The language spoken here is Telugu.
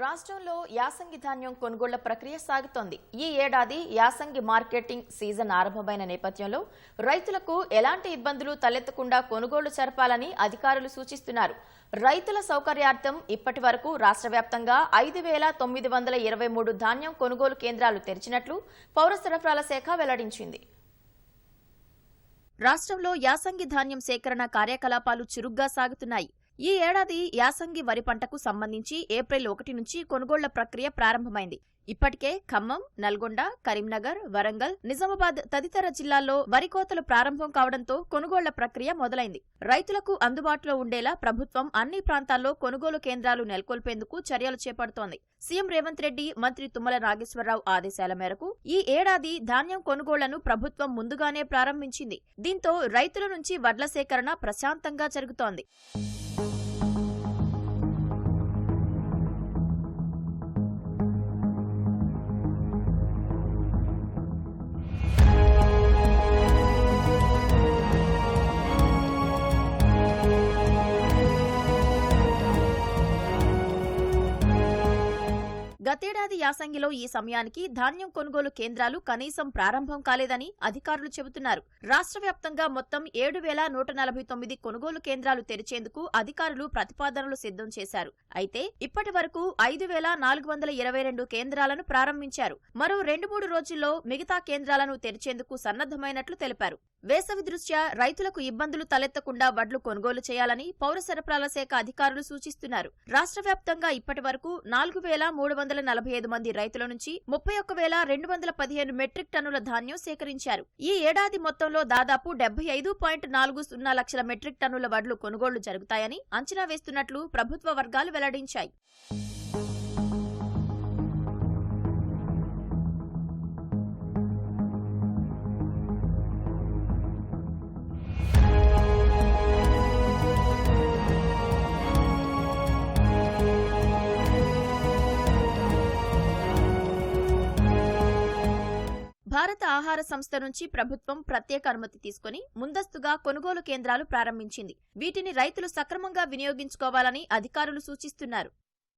రాష్ట్రంలో యాసంగి ధాన్యం కొనుగోళ్ళ ప్రక్రియ సాగుతోంది. ఈ ఏడాది యాసంగి మార్కెటింగ్ సీజన్ ఆరంభమైన నేపథ్యంలో రైతులకు ఎలాంటి ఇబ్బందులు తలెత్తకుండా కొనుగోళ్ళు జరపాలని అధికారులు సూచిస్తున్నారు. రైతుల సౌకర్యార్థం ఇప్పటి వరకు రాష్ట్ర వ్యాప్తంగా ఐదు వేల తొమ్మిది వందల ఇరవై మూడు ధాన్యం కొనుగోలు కేంద్రాలు తెరిచినట్లు పౌర సరఫరాల శాఖ వెల్లడించింది. రాష్ట్రంలో యాసంగి ధాన్యం సేకరణ కార్యకలాపాలు చురుగ్గా సాగుతున్నాయి. ఈ ఏడాది యాసంగి వరి పంటకు సంబంధించి ఏప్రిల్ ఒకటి నుంచి కొనుగోళ్ళ ప్రక్రియ ప్రారంభమైంది. ఇప్పటికే ఖమ్మం నల్గొండ కరీంనగర్ వరంగల్ నిజామాబాద్ తదితర జిల్లాల్లో వరి కోతలు ప్రారంభం కావడంతో కొనుగోళ్ళ ప్రక్రియ మొదలైంది. రైతులకు అందుబాటులో ఉండేలా ప్రభుత్వం అన్ని ప్రాంతాల్లో కొనుగోలు కేంద్రాలు నెలకొల్పేందుకు చర్యలు చేపడుతోంది. సీఎం రేవంత్ రెడ్డి మంత్రి తుమ్మల నాగేశ్వరరావు ఆదేశాల మేరకు ఈ ఏడాది ధాన్యం కొనుగోళ్ళను ప్రభుత్వం ముందుగానే ప్రారంభించింది. దీంతో రైతుల నుంచి వడ్ల సేకరణ ప్రశాంతంగా జరుగుతోంది. గతేడాది యాసంగిలో ఈ సమయానికి ధాన్యం కొనుగోలు కేంద్రాలు కనీసం ప్రారంభం కాలేదని అధికారులు చెబుతున్నారు. రాష్ట్ర వ్యాప్తంగా మొత్తం ఏడు వేల నూట నలభై తొమ్మిది కొనుగోలు కేంద్రాలు తెరిచేందుకు అధికారులు ప్రతిపాదనలు సిద్ధం చేశారు. అయితే ఇప్పటి వరకు ఐదు వేల నాలుగు వందల ఇరవై రెండు కేంద్రాలను ప్రారంభించారు. మరో రెండు మూడు రోజుల్లో మిగతా కేంద్రాలను తెరిచేందుకు సన్నద్దమైనట్లు తెలిపారు. వేసవి దృష్ట్యా రైతులకు ఇబ్బందులు తలెత్తకుండా వడ్లు కొనుగోలు చేయాలని పౌర సరఫరాల శాఖ అధికారులు సూచిస్తున్నారు. రాష్ట్ర వ్యాప్తంగా ఇప్పటి వరకు నాలుగు వేల మూడు వందల నలభై ఐదు మంది రైతుల నుంచి ముప్పై ఒక్క వేల రెండు వందల పదిహేను మెట్రిక్ టన్నుల ధాన్యం సేకరించారు. ఈ ఏడాది మొత్తంలో దాదాపు డెబ్బై ఐదు పాయింట్ నాలుగు సున్నా లక్షల మెట్రిక్ టన్నుల వడ్లు కొనుగోళ్ళు జరుగుతాయని అంచనా వేస్తున్నట్లు ప్రభుత్వ వర్గాలు వెల్లడించాయి. భారత ఆహార సంస్థ నుంచి ప్రభుత్వం ప్రత్యేక అనుమతి తీసుకుని ముందస్తుగా కొనుగోలు కేంద్రాలు ప్రారంభించింది. వీటిని రైతులు సక్రమంగా వినియోగించుకోవాలని అధికారులు సూచిస్తున్నారు.